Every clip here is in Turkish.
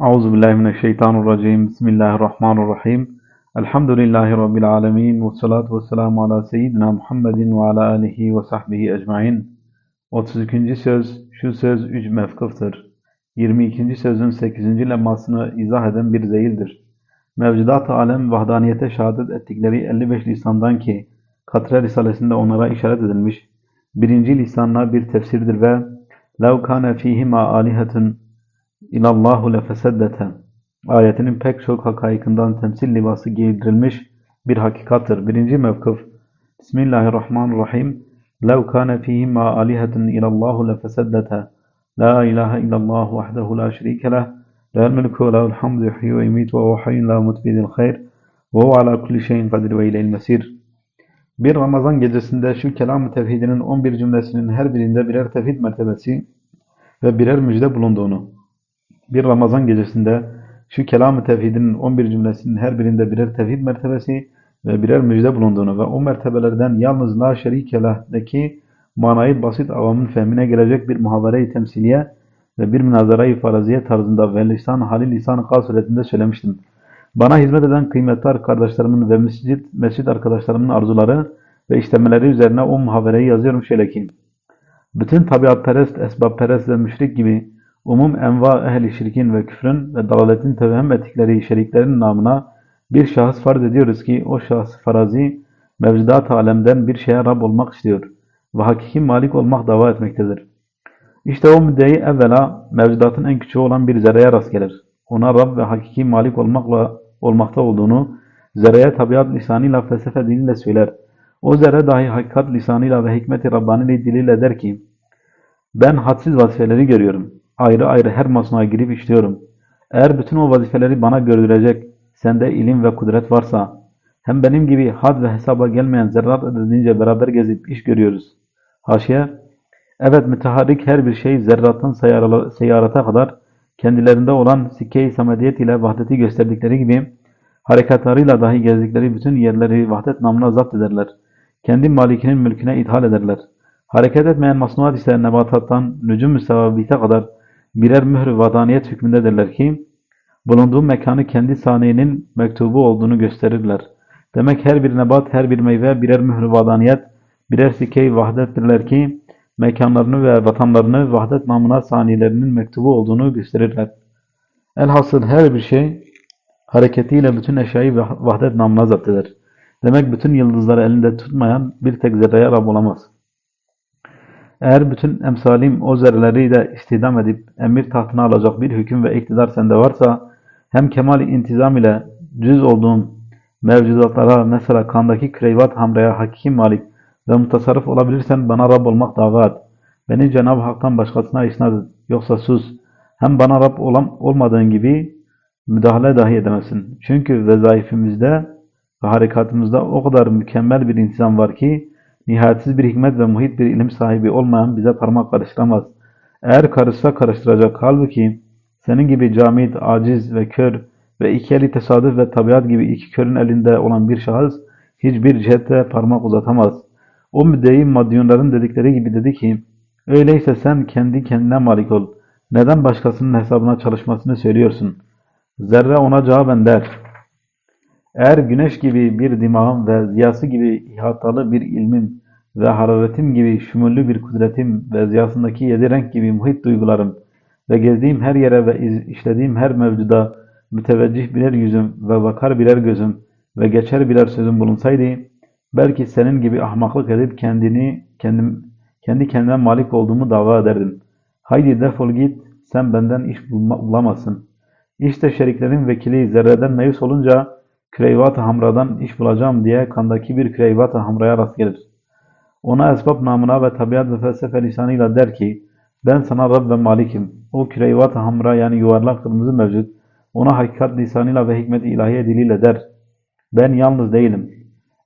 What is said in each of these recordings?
Euzu billahi mineşşeytanirracim. Bismillahirrahmanirrahim. Elhamdülillahi rabbil alamin ve salatu vesselamu ala seyyidina Muhammedin ve ala alihi ve sahbihi ecmaîn. 32. söz şu söz üç mevkıftır. 22. sözün 8. lemmasını izah eden bir zeyildir. Mevcudat-ı alem vahdaniyete şehadet ettikleri 55 lisandan ki Katre Risalesinde onlara işaret edilmiş birinci lisanla bir tefsirdir ve لَوْ كَانَ ف۪يهِمَا آلِهَةٌ İlallahu lefeseddete ayetinin pek çok hakaikından temsil libası giydirilmiş bir hakikattır. Birinci mevkıf Bismillahirrahmanirrahim لَوْ كَانَ ف۪يهِمَا آلِهَةٌ İlallahu lefeseddete La ilahe illallah vahdehu la şerike leh Lehel mülkü ve lehul hamdu yuhyi ve yumit ve huhayyun la yumut bidil hayr ve huve ala kulli şeyin kadir ve ileyl mesir Bir Ramazan gecesinde şu kelam-ı tevhidinin 11 cümlesinin her birinde birer tevhid mertebesi ve birer müjde bulunduğunu bir Ramazan gecesinde şu kelam-ı tevhidinin 11 cümlesinin her birinde birer tevhid mertebesi ve birer müjde bulunduğunu ve o mertebelerden yalnız la şerike leh'deki manayı basit avamın fehmine gelecek bir muhavere-i temsiliye ve bir münazara-i faraziye tarzında ve lisan hali lisan kal suretinde söylemiştim. Bana hizmet eden kıymetli arkadaşlarımın ve mescid, mescid arkadaşlarımın arzuları ve istemeleri üzerine o muhavereyi yazıyorum şöyle ki bütün tabiatperest, esbabperest ve müşrik gibi umum enva ehli şirkin ve küfrün ve dalaletin tevhem ettikleri şeriklerin namına bir şahıs farz ediyoruz ki o şahıs farazi mevcudat alemden bir şeye Rab olmak istiyor ve hakiki malik olmak dava etmektedir. İşte o müddeyi evvela mevcudatın en küçüğü olan bir zerreye rast gelir. Ona Rab ve hakiki malik olmakla olmakta olduğunu zerreye tabiat lisanıyla felsefe diliyle söyler. O zerre dahi hakikat lisanıyla ve hikmet-i Rabbani diliyle der ki ben hadsiz vazifeleri görüyorum ayrı ayrı her masnuğa girip işliyorum. Eğer bütün o vazifeleri bana gördürecek, sende ilim ve kudret varsa, hem benim gibi had ve hesaba gelmeyen zerrat edince beraber gezip iş görüyoruz. Haşiye, evet müteharrik her bir şey zerratın seyyarata kadar kendilerinde olan sikke-i samediyet ile vahdeti gösterdikleri gibi, harekatlarıyla dahi gezdikleri bütün yerleri vahdet namına zapt ederler. Kendi malikinin mülküne ithal ederler. Hareket etmeyen masnuat ise nebatattan nücum müsevabite kadar birer mühr vataniyet hükmündedirler ki bulunduğu mekanı kendi saniyenin mektubu olduğunu gösterirler. Demek her bir nebat, her bir meyve birer mühr vataniyet, birer sikey vahdettirler ki mekanlarını ve vatanlarını vahdet namına saniyelerinin mektubu olduğunu gösterirler. Elhasıl her bir şey hareketiyle bütün eşyayı vahdet namına zapt eder. Demek bütün yıldızları elinde tutmayan bir tek zerreye Rab olamaz. Eğer bütün emsalim o zerreleri de istidam edip emir tahtına alacak bir hüküm ve iktidar sende varsa hem kemal intizam ile cüz olduğun mevcudatlara mesela kandaki kreyvat hamraya hakiki malik ve mutasarrıf olabilirsen bana Rab olmak dava et. Beni Cenab-ı Hak'tan başkasına isnat et. Yoksa sus. Hem bana Rab olam, olmadığın gibi müdahale dahi edemezsin. Çünkü vezaifimizde ve harekatımızda o kadar mükemmel bir intizam var ki nihayetsiz bir hikmet ve muhit bir ilim sahibi olmayan bize parmak karıştıramaz. Eğer karışsa karıştıracak halbuki senin gibi camit, aciz ve kör ve iki eli tesadüf ve tabiat gibi iki körün elinde olan bir şahıs hiçbir cihette parmak uzatamaz. O müddeyi madyonların dedikleri gibi dedi ki, öyleyse sen kendi kendine malik ol. Neden başkasının hesabına çalışmasını söylüyorsun? Zerre ona cevaben der. Eğer güneş gibi bir dimağım ve ziyası gibi ihatalı bir ilmim ve hararetim gibi şumullü bir kudretim ve ziyasındaki yedi renk gibi muhit duygularım ve gezdiğim her yere ve işlediğim her mevcuda müteveccih birer yüzüm ve vakar birer gözüm ve geçer birer sözüm bulunsaydı, belki senin gibi ahmaklık edip kendini kendim, kendi kendime malik olduğumu dava ederdim. Haydi defol git, sen benden iş bulamazsın. İşte şeriklerin vekili zerreden meyus olunca, Kreyvat-ı Hamra'dan iş bulacağım diye kandaki bir Kreyvat-ı Hamra'ya rast gelir. Ona esbab namına ve tabiat ve felsefe lisanıyla der ki, ben sana Rab ve Malik'im. O Kreyvat-ı Hamra yani yuvarlak kırmızı mevcut. Ona hakikat lisanıyla ve hikmet ilahiye diliyle der. Ben yalnız değilim.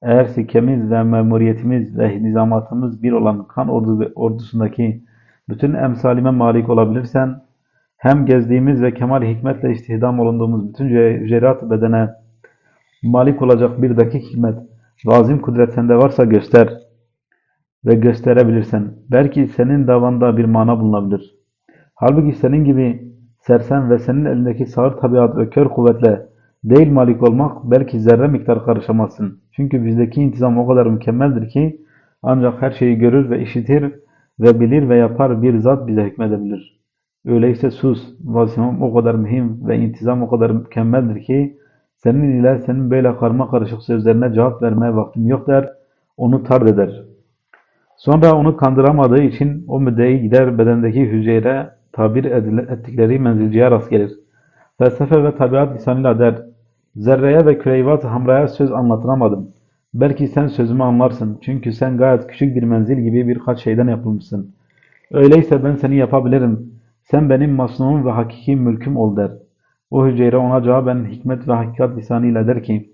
Eğer sikkemiz ve memuriyetimiz ve nizamatımız bir olan kan ordu, ordusundaki bütün emsalime malik olabilirsen, hem gezdiğimiz ve kemal hikmetle istihdam olunduğumuz bütün cerat bedene malik olacak bir dakik hikmet, vazim kudret sende varsa göster ve gösterebilirsen. Belki senin davanda bir mana bulunabilir. Halbuki senin gibi sersem ve senin elindeki sağır tabiat ve kör kuvvetle değil malik olmak belki zerre miktar karışamazsın. Çünkü bizdeki intizam o kadar mükemmeldir ki ancak her şeyi görür ve işitir ve bilir ve yapar bir zat bize hükmedebilir. Öyleyse sus, vazifem o kadar mühim ve intizam o kadar mükemmeldir ki senin ile senin böyle karma karışık sözlerine cevap vermeye vaktim yok der, onu tard eder. Sonra onu kandıramadığı için o müddeyi gider bedendeki hücreye tabir ettikleri menzilciye rast gelir. Felsefe ve tabiat lisanıyla der, zerreye ve küreyvat hamraya söz anlatıramadım. Belki sen sözümü anlarsın. Çünkü sen gayet küçük bir menzil gibi birkaç şeyden yapılmışsın. Öyleyse ben seni yapabilirim. Sen benim masnunum ve hakiki mülküm ol der. O hücre ona cevaben hikmet ve hakikat lisanıyla der ki,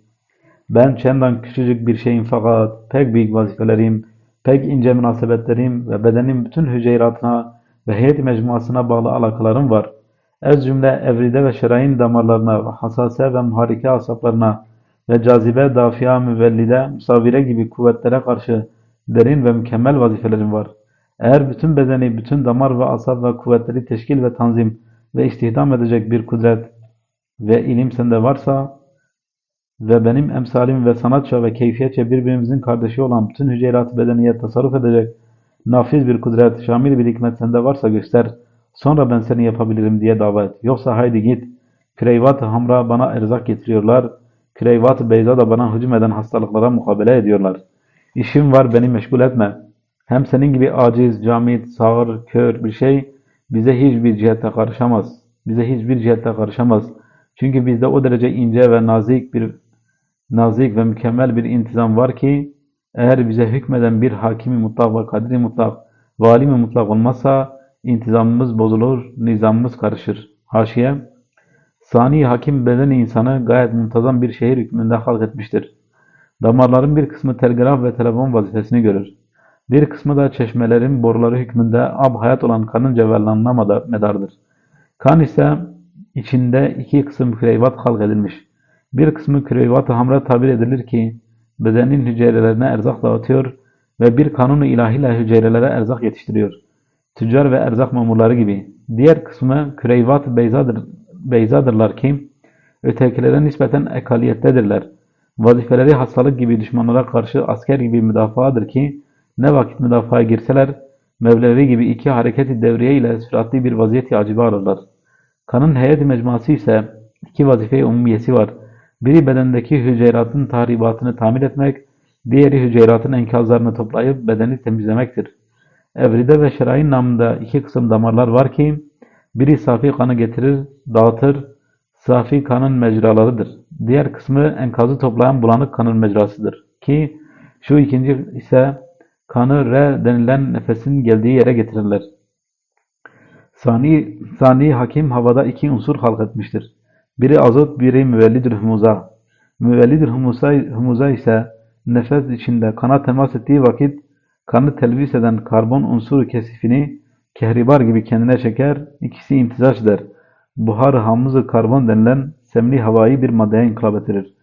ben çendan küçücük bir şeyim fakat pek büyük vazifelerim, pek ince münasebetlerim ve bedenin bütün hücreratına ve heyet mecmuasına bağlı alakalarım var. Ez cümle evride ve şerain damarlarına ve hassase ve muharike asaplarına ve cazibe, dafia, müvellide, musavvire gibi kuvvetlere karşı derin ve mükemmel vazifelerim var. Eğer bütün bedeni, bütün damar ve asap ve kuvvetleri teşkil ve tanzim ve istihdam edecek bir kudret ve ilim sende varsa ve benim emsalim ve sanatça ve keyfiyetçe birbirimizin kardeşi olan bütün hücrerat bedeniye tasarruf edecek nafiz bir kudret, şamil bir hikmet sende varsa göster. Sonra ben seni yapabilirim diye davet. Yoksa haydi git. Kreyvat-ı Hamra bana erzak getiriyorlar. Kreyvat-ı Beyza da bana hücum eden hastalıklara mukabele ediyorlar. İşim var beni meşgul etme. Hem senin gibi aciz, camit, sağır, kör bir şey bize hiçbir cihette karışamaz. Bize hiçbir cihette karışamaz. Çünkü bizde o derece ince ve nazik bir nazik ve mükemmel bir intizam var ki eğer bize hükmeden bir hakimi mutlak ve kadri mutlak, valimi mutlak olmazsa intizamımız bozulur, nizamımız karışır. Haşiye Sani hakim beden insanı gayet muntazam bir şehir hükmünde halk etmiştir. Damarların bir kısmı telgraf ve telefon vazifesini görür. Bir kısmı da çeşmelerin boruları hükmünde ab hayat olan kanın cevherlanma medardır. Kan ise içinde iki kısım küreyvat halk edilmiş. Bir kısmı küreyvat-ı hamra tabir edilir ki bedenin hücrelerine erzak dağıtıyor ve bir kanunu ilahiyle hücrelere erzak yetiştiriyor. Tüccar ve erzak memurları gibi. Diğer kısmı küreyvat beyzadır, beyzadırlar ki ötekilere nispeten ekaliyettedirler. Vazifeleri hastalık gibi düşmanlara karşı asker gibi müdafaadır ki ne vakit müdafaya girseler Mevlevi gibi iki hareketi devriye ile süratli bir vaziyet acibı ararlar. Kanın heyet mecmuası ise iki vazife umumiyesi var. Biri bedendeki hücreratın tahribatını tamir etmek, diğeri hücreratın enkazlarını toplayıp bedeni temizlemektir. Evride ve şerain namında iki kısım damarlar var ki, biri safi kanı getirir, dağıtır, safi kanın mecralarıdır. Diğer kısmı enkazı toplayan bulanık kanın mecrasıdır. Ki şu ikinci ise kanı re denilen nefesin geldiği yere getirirler. Sani, sani hakim havada iki unsur halk etmiştir. Biri azot, biri müvellidül humuza. Müvellidül humuza, humuza ise nefes içinde kana temas ettiği vakit kanı telvis eden karbon unsuru kesifini kehribar gibi kendine çeker, ikisi imtizaç eder. Buhar-ı hamız karbon denilen semli havayı bir maddeye inkılap ettirir.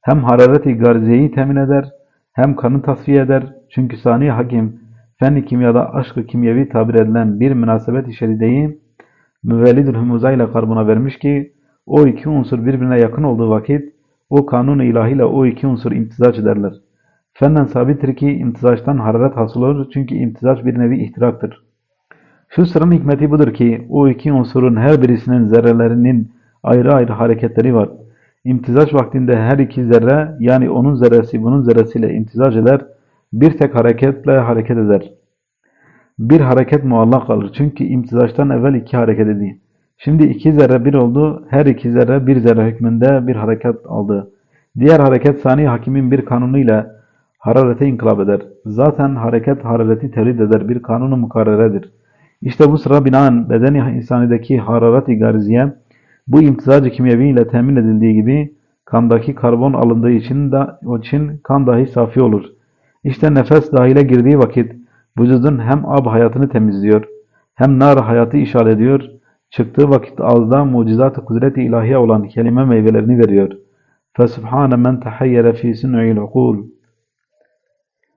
Hem harareti garziyeyi temin eder, hem kanı tasfiye eder. Çünkü sani hakim, fen kimyada aşkı kimyevi tabir edilen bir münasebet-i şerideyi müvellidül humuza ile karbona vermiş ki, o iki unsur birbirine yakın olduğu vakit, o kanun-u ilahiyle o iki unsur imtizaç ederler. Fennen sabittir ki imtizaçtan hararet hasıl olur çünkü imtizaç bir nevi ihtiraktır. Şu sırrın hikmeti budur ki o iki unsurun her birisinin zerrelerinin ayrı ayrı hareketleri var. İmtizaç vaktinde her iki zerre yani onun zerresi bunun zerresiyle imtizaç eder, bir tek hareketle hareket eder. Bir hareket muallak kalır çünkü imtizaçtan evvel iki hareket edildi. Şimdi iki zerre bir oldu, her iki zerre bir zerre hükmünde bir hareket aldı. Diğer hareket sani hakimin bir kanunuyla hararete inkılap eder. Zaten hareket harareti terid eder bir kanunu mukarreredir. İşte bu sıra binaen bedeni insanideki hararet-i gariziye bu imtizacı kimyevi ile temin edildiği gibi kandaki karbon alındığı için de o için kan dahi safi olur. İşte nefes dahile girdiği vakit vücudun hem ab hayatını temizliyor hem nar hayatı işaret ediyor. Çıktığı vakit ağızda mucizat-ı kudret-i ilahiye olan kelime meyvelerini veriyor. فَسُبْحَانَ مَنْ تَحَيَّرَ ف۪ي سُنْعِ الْعُقُولِ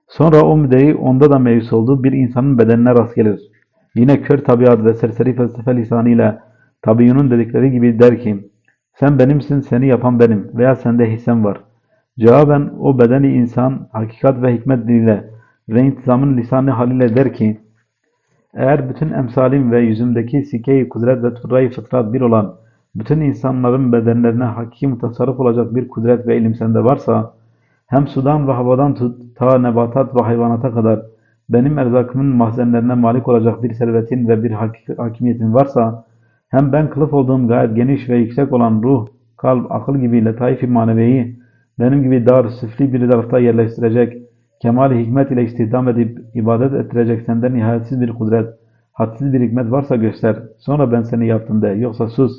Sonra o müdeyi onda da mevcut olduğu bir insanın bedenine rast gelir. Yine kör tabiat ve serseri felsefe lisanıyla Tabiunun dedikleri gibi der ki, sen benimsin, seni yapan benim veya sende hissem var. Cevaben o bedeni insan hakikat ve hikmet diliyle ve intizamın lisanı haliyle der ki, eğer bütün emsalim ve yüzümdeki sike-i kudret ve turra-i fıtrat bir olan bütün insanların bedenlerine hakiki mutasarrıf olacak bir kudret ve ilim sende varsa, hem sudan ve havadan tut ta nebatat ve hayvanata kadar benim erzakımın mahzenlerine malik olacak bir servetin ve bir hak- hakimiyetin varsa, hem ben kılıf olduğum gayet geniş ve yüksek olan ruh, kalp, akıl gibi letaif-i maneviyi benim gibi dar, süfli bir tarafta yerleştirecek, kemal hikmet ile istihdam edip ibadet ettirecek senden nihayetsiz bir kudret, hadsiz bir hikmet varsa göster. Sonra ben seni yaptım de. Yoksa sus.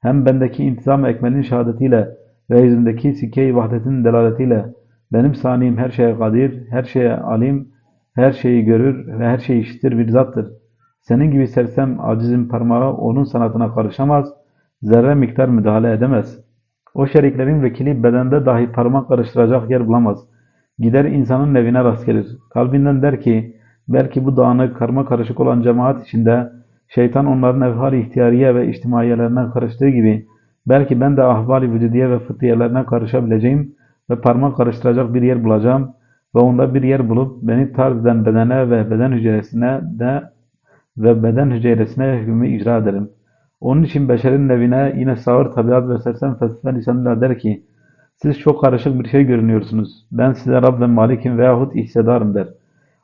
Hem bendeki intizam ekmelin şehadetiyle ve yüzümdeki sikke-i vahdetin delaletiyle benim saniyim her şeye kadir, her şeye alim, her şeyi görür ve her şeyi işitir bir zattır. Senin gibi sersem acizin parmağı onun sanatına karışamaz, zerre miktar müdahale edemez. O şeriklerin vekili bedende dahi parmak karıştıracak yer bulamaz. Gider insanın evine rast gelir. Kalbinden der ki, belki bu dağınık, karma karışık olan cemaat içinde şeytan onların evhal ihtiyariye ve içtimaiyelerine karıştığı gibi belki ben de ahvali vücudiye ve fıtriyelerine karışabileceğim ve parmak karıştıracak bir yer bulacağım ve onda bir yer bulup beni tarz eden bedene ve beden hücresine de ve beden hücresine hükmü icra ederim. Onun için beşerin evine yine sağır tabiat ve sersem felsefe lisanıyla der ki, siz çok karışık bir şey görünüyorsunuz. Ben size Rab ve Malik'im veyahut ihsedarım der.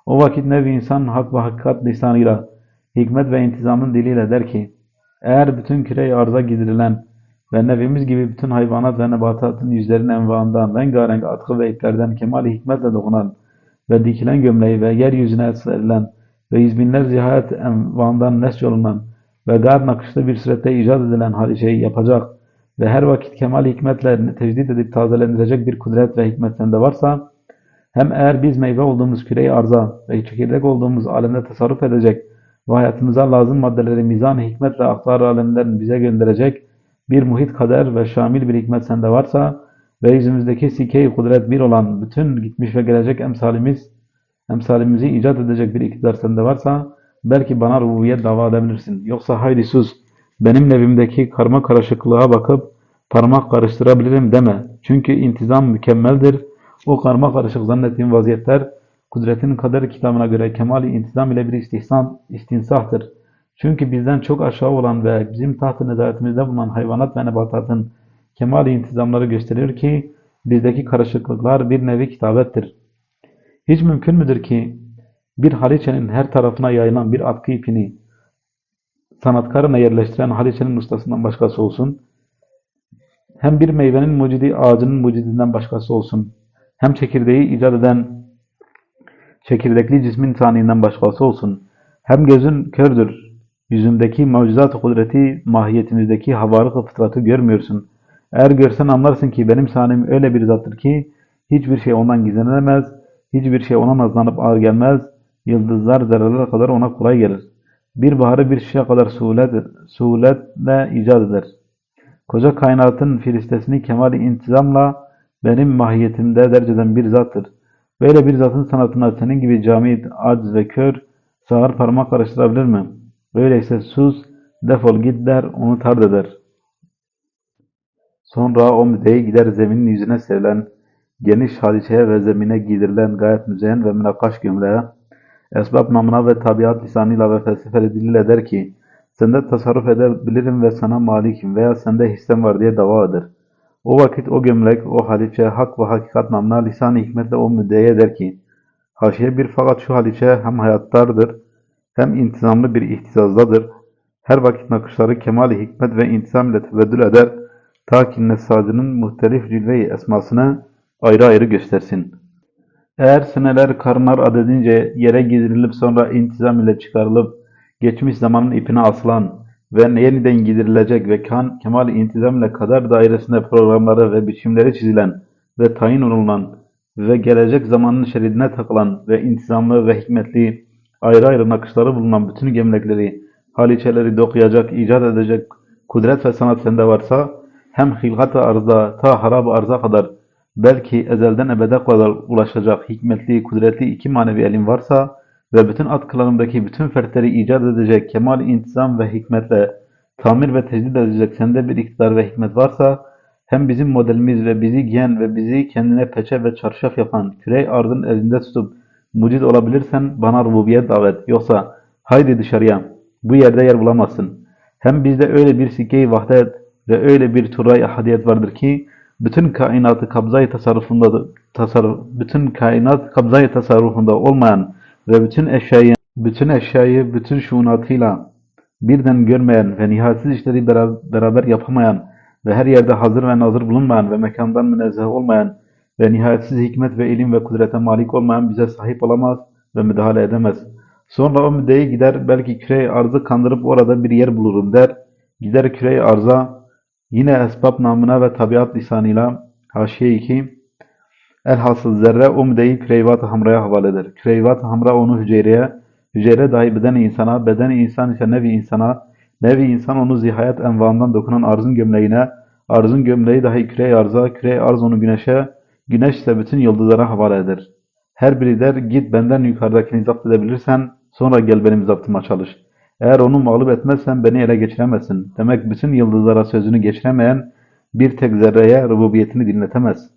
O vakit nevi insan hak ve hakikat lisanıyla, hikmet ve intizamın diliyle der ki, eğer bütün küre arza gidirilen ve nevimiz gibi bütün hayvanat ve nebatatın yüzlerin envaından, rengarenk atkı ve iplerden kemali hikmetle dokunan ve dikilen gömleği ve yeryüzüne serilen ve yüz binler zihayet envandan nesç olunan ve gar nakışlı bir surette icat edilen hadiseyi yapacak ve her vakit kemal hikmetle tecdit edip tazelendirecek bir kudret ve hikmet sende varsa, hem eğer biz meyve olduğumuz küreyi arza ve çekirdek olduğumuz alemde tasarruf edecek ve hayatımıza lazım maddeleri mizan hikmet ve aktar aleminden bize gönderecek bir muhit kader ve şamil bir hikmet sende varsa ve yüzümüzdeki sike-i kudret bir olan bütün gitmiş ve gelecek emsalimiz, emsalimizi icat edecek bir iktidar sende varsa belki bana rububiyet dava edebilirsin. Yoksa haydi sus, benim evimdeki karma karışıklığa bakıp parmak karıştırabilirim deme. Çünkü intizam mükemmeldir. O karma karışık zannettiğin vaziyetler kudretin kader kitabına göre kemali intizam ile bir istihsan, istinsahtır. Çünkü bizden çok aşağı olan ve bizim taht-ı nezaretimizde bulunan hayvanat ve nebatatın kemali intizamları gösteriyor ki bizdeki karışıklıklar bir nevi kitabettir. Hiç mümkün müdür ki bir haliçenin her tarafına yayılan bir atkı ipini sanatkarına yerleştiren haliçenin ustasından başkası olsun, hem bir meyvenin mucidi ağacının mucidinden başkası olsun, hem çekirdeği icat eden çekirdekli cismin saniyinden başkası olsun, hem gözün kördür, yüzündeki mucizat kudreti, mahiyetimizdeki havarık fıtratı görmüyorsun. Eğer görsen anlarsın ki benim sanim öyle bir zattır ki, hiçbir şey ondan gizlenemez, hiçbir şey ona nazlanıp ağır gelmez, yıldızlar zerreler kadar ona kolay gelir. Bir baharı bir şişe kadar suhulet, suhuletle icat eder. Koca kainatın filistesini kemali intizamla benim mahiyetimde dereceden bir zattır. Böyle bir zatın sanatına senin gibi cami, aciz ve kör, sağır parmak karıştırabilir mi? Öyleyse sus, defol git der, onu tard eder. Sonra o müzeyi gider zeminin yüzüne serilen, geniş hadiçeye ve zemine giydirilen gayet müzeyyen ve münakaş gömleğe, esbab namına ve tabiat lisanıyla ve felsefeli diliyle der ki, sende tasarruf edebilirim ve sana malikim veya sende hissem var diye dava eder. O vakit o gömlek, o haliçe, hak ve hakikat namına lisan-ı hikmetle o müddeye der ki, haşiye bir fakat şu haliçe hem hayattardır, hem intizamlı bir ihtizazdadır. Her vakit nakışları kemal-i hikmet ve intizam ile teveddül eder, ta ki nessacının muhtelif cilve-i esmasını ayrı ayrı göstersin. Eğer seneler karınlar adedince yere giydirilip sonra intizam ile çıkarılıp, geçmiş zamanın ipine asılan ve yeniden giydirilecek ve kan, kemal intizam ile kader dairesinde programları ve biçimleri çizilen ve tayin olunan ve gelecek zamanın şeridine takılan ve intizamlı ve hikmetli ayrı ayrı nakışları bulunan bütün gemlekleri, haliçeleri dokuyacak, icat edecek kudret ve sanat sende varsa, hem hilgat-ı arzda ta harab-ı arza kadar belki ezelden ebede kadar ulaşacak hikmetli, kudretli iki manevi elin varsa ve bütün atkılarındaki bütün fertleri icat edecek kemal intizam ve hikmetle tamir ve tecdid edecek sende bir iktidar ve hikmet varsa, hem bizim modelimiz ve bizi giyen ve bizi kendine peçe ve çarşaf yapan kürey ardın elinde tutup mucit olabilirsen bana rububiyet davet. Yoksa haydi dışarıya, bu yerde yer bulamazsın. Hem bizde öyle bir sikke-i vahdet ve öyle bir turay ahadiyet vardır ki, bütün kainatı kabzayı tasarrufunda tasarruf, bütün kainat kabzayı tasarrufunda olmayan ve bütün eşyayı bütün eşyayı bütün şuunatıyla birden görmeyen ve nihayetsiz işleri bera- beraber yapamayan ve her yerde hazır ve nazır bulunmayan ve mekandan münezzeh olmayan ve nihayetsiz hikmet ve ilim ve kudrete malik olmayan bize sahip olamaz ve müdahale edemez. Sonra o müddeyi gider belki küre arzı kandırıp orada bir yer bulurum der. Gider küre arza yine esbab namına ve tabiat lisanıyla haşiye 2 Elhasıl zerre o müdeyi küreyvat-ı hamraya havale eder. Küreyvat-ı hamra onu hücreye, hücre dahi beden insana, beden insan ise nevi insana, nevi insan onu zihayet envaından dokunan arzın gömleğine, arzın gömleği dahi kürey arza, kürey arz onu güneşe, güneş ise bütün yıldızlara havale eder. Her biri der git benden yukarıdakini zapt edebilirsen sonra gel benim zaptıma çalış. Eğer onu mağlup etmezsen beni ele geçiremezsin. Demek bütün yıldızlara sözünü geçiremeyen bir tek zerreye rububiyetini dinletemez.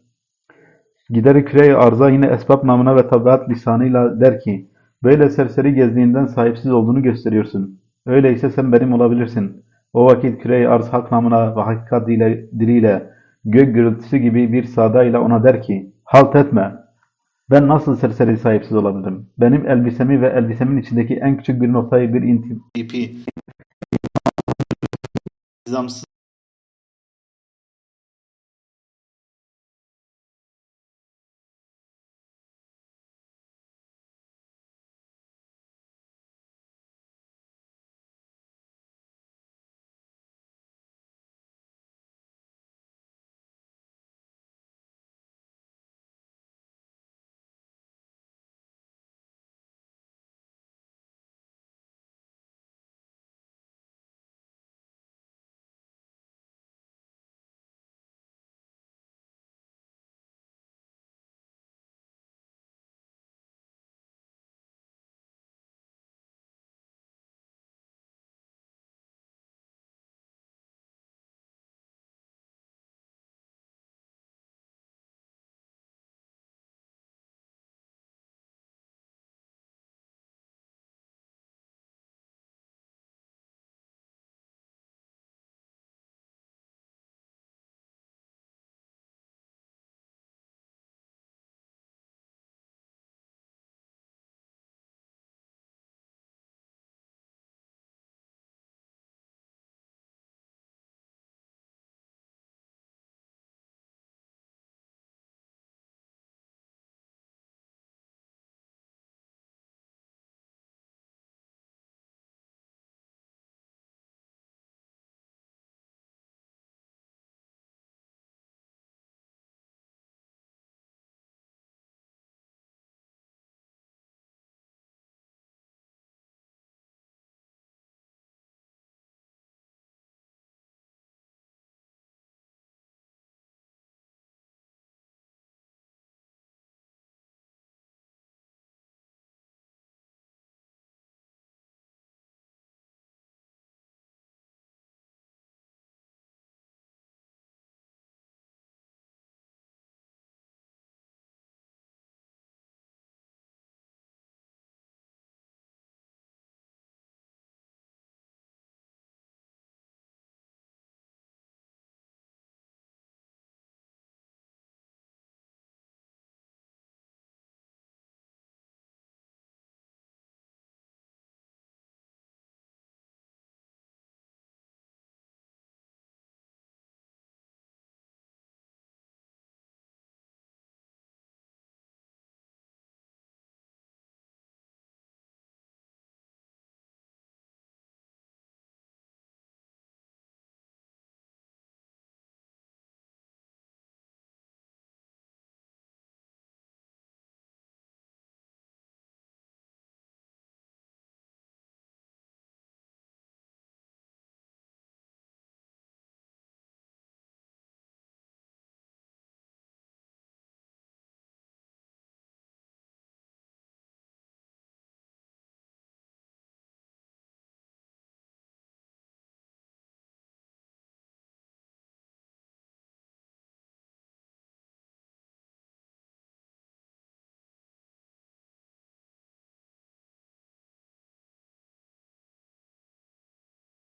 Gider küre arza yine esbab namına ve tabiat lisanıyla der ki, böyle serseri gezdiğinden sahipsiz olduğunu gösteriyorsun. Öyleyse sen benim olabilirsin. O vakit küre arz hak namına ve hakikat diliyle, gök gürültüsü gibi bir sadayla ona der ki, halt etme. Ben nasıl serseri sahipsiz olabilirim? Benim elbisemi ve elbisemin içindeki en küçük bir noktayı bir inti- ipi nizamsız